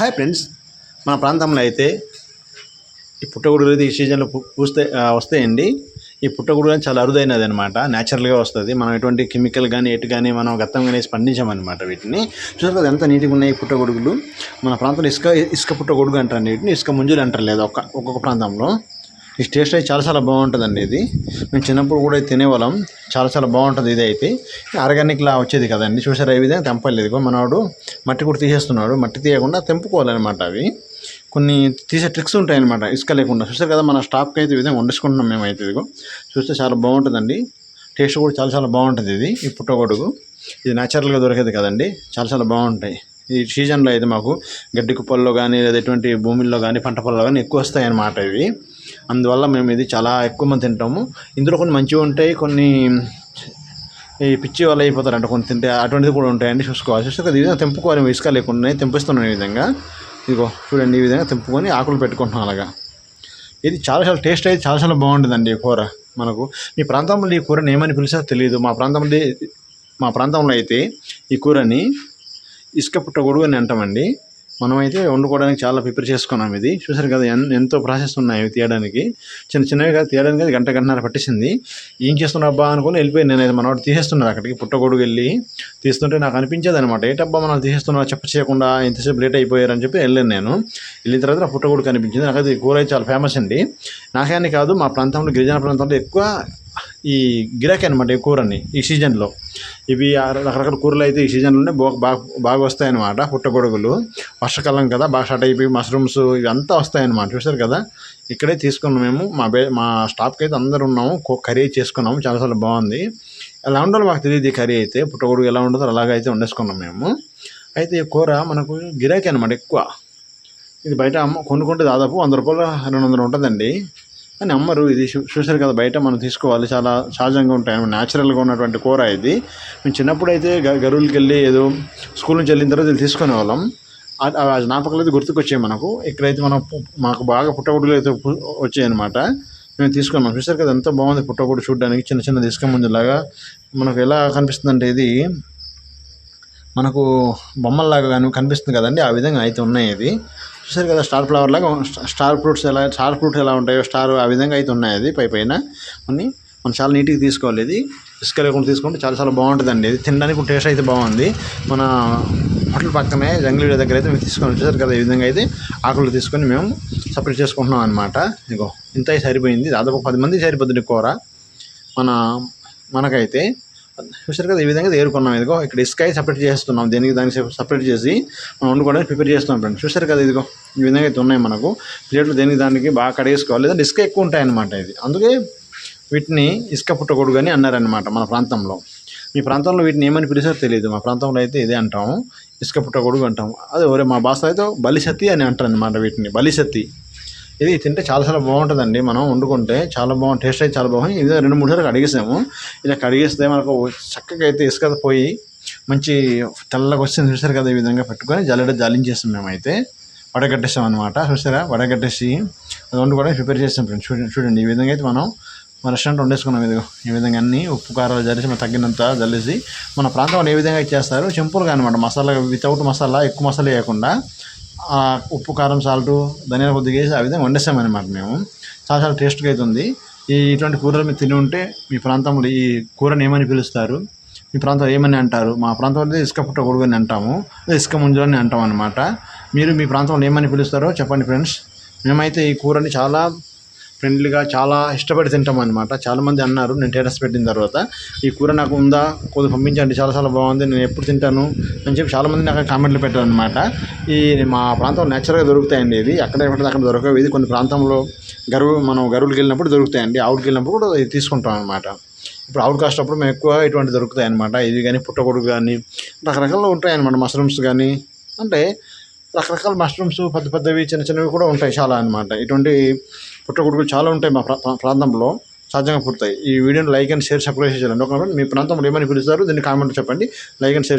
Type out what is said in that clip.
Hi friends మన ప్రాంతంలో అయితే ఈ పుట్టగొడుగులు అయితే ఈ సీజన్లో పూస్తే వస్తాయండి. ఈ పుట్టగొడుగు అనేది చాలా అరుదైనది అనమాట న్యాచురల్గా వస్తుంది. మనం ఎటువంటి కెమికల్ కానీ ఎటు కానీ మనం గతం కానీ స్పందించామన్నమాట పండించామన్నమాట వీటిని. చూసారు కదా ఎంత నీట్గా ఉన్నాయి ఈ పుట్టగొడుగులు. మన ప్రాంతంలో ఇసుక ఇసుక పుట్టగొడుగు అంటారు వీటిని ఇసుక ముంజులు అంటారు లేదా ఒక్క ఒక్కొక్క ప్రాంతంలో. ఈ టేస్ట్ అయితే చాలా చాలా బాగుంటుందండి ఇది. మేము చిన్నప్పుడు కూడా తినేవాళ్ళం. చాలా చాలా బాగుంటుంది ఇది అయితే. ఆర్గానిక్లా వచ్చేది కదండి. చూసారా ఏ విధంగా తెంపలేదు. ఇదిగో మనవాడు మట్టి కూడా తీసేస్తున్నాడు. మట్టి తీయకుండా తెంపుకోవాలన్నమాట అవి. కొన్ని తీసే ట్రిక్స్ ఉంటాయన్నమాట. ఇసుక లేకుండా. చూస్తారు కదా మన స్టాప్కి అయితే విధంగా వండుకుంటున్నాం మేమైతే ఇదిగో. చూస్తే చాలా బాగుంటుందండి. టేస్ట్ కూడా చాలా చాలా బాగుంటుంది ఇది. ఈ పుట్టగొడుగు. ఇది న్యాచురల్గా దొరికేది కదండి. చాలా చాలా బాగుంటాయి. ఈ సీజన్లో అయితే మాకు గడ్డి కుప్పల్లో కానీ లేదా ఎటువంటి భూమిల్లో కానీ పంట పొలాల్లో కానీ ఎక్కువ వస్తాయి అన్నమాట ఇవి. అందువల్ల మేము ఇది చాలా ఎక్కువ మంది తింటాము. ఇందులో కొన్ని మంచిగా ఉంటాయి కొన్ని ఈ పిచ్చి వాళ్ళు అయిపోతారంట కొన్ని తింటే. అటువంటిది కూడా ఉంటాయండి చూసుకోవాలి. చూస్తే ఈ విధంగా తెంపుకోవాలి ఇసుక లేకుండా తెంపిస్తున్నాను ఈ విధంగా. ఇదిగో చూడండి ఈ విధంగా తెంపుకొని ఆకులు పెట్టుకుంటున్నాం అలాగా. ఇది చాలా చాలా టేస్ట్ అయితే చాలా చాలా బాగుంటుందండి ఈ కూర మనకు. మీ ప్రాంతంలో ఈ కూరని ఏమని పిలిచారో తెలియదు. మా ప్రాంతంలో మా ప్రాంతంలో అయితే ఈ కూరని ఇసుక పుట్టగొడుగు అని అంటామండి. మనమైతే వండుకోవడానికి చాలా ప్రిపేర్ చేసుకున్నాం ఇది. చూసారు కదా ఎన్ ఎంతో ప్రాసెస్ ఉన్నాయి ఇవి తీయడానికి. చిన్న చిన్నవి కాదు తీయడానికి అది గంట గంటన్నర పట్టేసింది ఏం చేస్తున్నాబ్బా అనుకుని వెళ్ళిపోయాను నేను మనవాడు తీసేస్తున్నారు అక్కడికి పుట్టగొడుగు వెళ్ళి తీస్తుంటే నాకు అనిపించేది అనమాట ఏటబ్బా మనం తీసేస్తున్నా చెప్ప చేయకుండా ఇంతసేపు లేట్ అయిపోయారని చెప్పి వెళ్ళాను నేను. వెళ్ళిన తర్వాత పుట్టగొడుగు కనిపించింది నాకు అది కూర అయితే చాలా ఫేమస్ అండి. నాకే కాదు మా ప్రాంతంలో గిరిజన ప్రాంతంలో ఎక్కువ ఈ గిరాకీ అనమాట ఈ కూరని ఈ సీజన్లో. ఇవి రకరకాల కూరలు అయితే ఈ సీజన్లోనే బాగా బాగా బాగా వస్తాయన్నమాట పుట్టగొడుగులు. వర్షాకాలం కదా బాగా స్టార్ట్ అయిపోయి మష్రూమ్స్ ఇవి అంతా వస్తాయన్నమాట. చూసారు కదా? ఇక్కడే తీసుకున్నాం మేము. మా బే మా స్టాఫ్కి అయితే అందరు ఉన్నాము. కర్రీ చేసుకున్నాము. చాలాసార్లు బాగుంది. ఎలా ఉండాలో మాకు తెలియదు ఈ కర్రీ అయితే. పుట్టగొడుగు ఎలా ఉండదో అలాగైతే వండేసుకున్నాం మేము. అయితే ఈ కూర మనకు గిరాకీ అనమాట ఎక్కువ. ఇది బయట అమ్మ కొనుక్కుంటే దాదాపు వంద రూపాయలు రెండు వందలు ఉంటుందండి. అని అమ్మరు ఇది చూసారు కదా బయట మనం తీసుకోవాలి చాలా సహజంగా ఉంటాయి న్యాచురల్గా ఉన్నటువంటి కూర ఇది. మేము చిన్నప్పుడు అయితే గ గరువులకి వెళ్ళి ఏదో స్కూల్ నుంచి వెళ్ళిన తర్వాత ఇది తీసుకునే వాళ్ళం ఆ- జ్ఞాపకాలు అయితే గుర్తుకొచ్చాయి మనకు. ఇక్కడైతే మనం మాకు బాగా పుట్టగొడుగులు అయితే వచ్చాయన్నమాట మేము తీసుకున్నాం. చూసారు కదా ఎంత బాగుంది పుట్టగొడుగు చూడడానికి చిన్న చిన్న తీసుక ముందులాగా. మనకు ఎలా కనిపిస్తుందంటే ఇది మనకు బొమ్మల్లాగా కానీ కనిపిస్తుంది కదండి. ఆ విధంగా అయితే ఉన్నాయి ఇది చూసారు కదా స్టార్ ఫ్లవర్ లాగా స్టార్ ఫ్రూట్స్ ఎలా స్టార్ ఫ్రూట్స్ ఎలా ఉంటాయో స్టార్ ఆ విధంగా అయితే ఉన్నాయి అది పై పైన. కొన్ని మనం చాలా నీట్గా తీసుకోవాలి ఇది. ఇసుక లేకుండా తీసుకుంటే చాలా చాలా బాగుంటుందండి. ఇది తినడానికి టేస్ట్ అయితే బాగుంది. మన హోటల్ పక్కనే జంగిలీ దగ్గర అయితే మేము తీసుకొని వచ్చేసారు కదా ఈ విధంగా అయితే ఆకులు తీసుకొని మేము సపరేట్ చేసుకుంటున్నాం అనమాట ఇగో ఇంత సరిపోయింది. దాదాపు పది మంది సరిపోతుంది కూర. మన మనకైతే చూసారు కదా ఈ విధంగా ఏరుకున్నాం ఇదిగో ఇక్కడ ఇసుక సపరేట్ చేస్తున్నాం. దేనికి దానికి సపరేట్ చేసి మనం వండుకోవడానికి ప్రిపేర్ చేస్తున్నాం ఫ్రెండ్స్. చూసారు కదా ఇదిగో ఈ విధంగా అయితే ఉన్నాయి మనకు. ప్లేట్లు దేనికి దానికి బాగా కడిగేసుకోవాలి. లేదంటే ఇసుక ఎక్కువ ఉంటాయన్నమాట ఇది. అందుకే వీటిని ఇసుక పుట్టకూడదు అని అన్నారనమాట మన ప్రాంతంలో. మీ ప్రాంతంలో వీటిని ఏమని పిలిచారో తెలియదు. మా ప్రాంతంలో అయితే ఇదే అంటాము ఇసుక పుట్టగొడుగు అంటాము అదే ఒరే మా భాష అయితే బలిసత్తి అని అంటారు అనమాట వీటిని. బలిసత్తి ఇది తింటే చాలా చాలా బాగుంటుందండి. మనం వండుకుంటే చాలా బాగుంది టేస్ట్ అయితే చాలా బాగుంది. ఇది రెండు మూడు సార్లు కడిగేసాము. ఇలా కడిగేస్తే మనకు చక్కగా అయితే ఇసుక పోయి మంచి తెల్లగా వచ్చింది చూసారు కదా ఈ విధంగా పెట్టుకొని జల్లెడ జాలించేస్తాం మేమైతే. వడగట్టేసాం అనమాట చూసారా? వడగట్టేసి అది వండుకోవడం ప్రిపేర్ చేస్తాం ఫ్రెండ్స్. చూడండి చూడండి. ఈ విధంగా అయితే మనం మన రెస్టారెంట్ వండేసుకున్నాం ఇదిగో. ఈ విధంగా అన్ని ఉప్పు కారాలు జల్లేసి మన తగ్గినంత జల్లేసి మన ప్రాంతంలో ఏ విధంగా చేస్తారు సింపుల్గా అనమాట మసాలా వితౌట్ మసాలా ఎక్కువ మసాలా వేయకుండా ఉప్పు కారం సాల్ట్ ధనియాల కొద్దిగా వేసి ఆ విధంగా వండేసామన్నమాట మేము. చాలా చాలా టేస్ట్గా అవుతుంది ఈ ఇటువంటి కూరలు మీరు తిని ఉంటే మీ ప్రాంతంలో ఈ కూరని ఏమని పిలుస్తారు? మీ ప్రాంతంలో ఏమని అంటారు? మా ప్రాంతంలో ఇసుక పుట్ట గొడుగు అని అంటాము ఇసుక ముంజు అని అంటాం అనమాట మీరు మీ ప్రాంతంలో ఏమని పిలుస్తారో చెప్పండి ఫ్రెండ్స్. మేమైతే ఈ కూరని చాలా ఫ్రెండ్లీగా చాలా ఇష్టపడి తింటాం అనమాట చాలామంది అన్నారు నేను టేటస్ పెట్టిన తర్వాత ఈ కూర నాకు ఉందా? కొద్దిగా పంపించండి చాలా చాలా బాగుంది నేను ఎప్పుడు తింటాను? అని చెప్పి చాలామంది నాకు కామెంట్లు పెట్టారు అనమాట ఈ మా ప్రాంతంలో నేచురల్గా దొరుకుతాయండి ఇది. అక్కడ ఎక్కడ అక్కడ దొరకవు. ఇది కొన్ని ప్రాంతంలో గరువు మనం గరువులకి వెళ్ళినప్పుడు దొరుకుతాయండి. అవుట్కి వెళ్ళినప్పుడు కూడా ఇది తీసుకుంటాం అనమాట ఇప్పుడు అవుట్ కాస్ట్ అప్పుడు మేము ఎక్కువ ఇటువంటి దొరుకుతాయి అనమాట ఇది కానీ పుట్టగొడుగు కానీ రకరకాలు ఉంటాయి అనమాట మష్రూమ్స్ కానీ అంటే రకరకాల మష్రూమ్స్ పెద్ద పెద్దవి చిన్న చిన్నవి కూడా ఉంటాయి చాలా అనమాట ఇటువంటి పుట్టగొడుగులు చాలా ఉంటాయి మా ప్రాంతంలో. సహజంగా పుడతాయి. ఈ వీడియోని లైక్ అండ్ షేర్ సబ్స్క్రైబ్ చేయాలండి ఒక మీ ప్రాంతంలో ఏమని పిలుస్తారు? దీన్ని కామెంట్ చెప్పండి. Like and share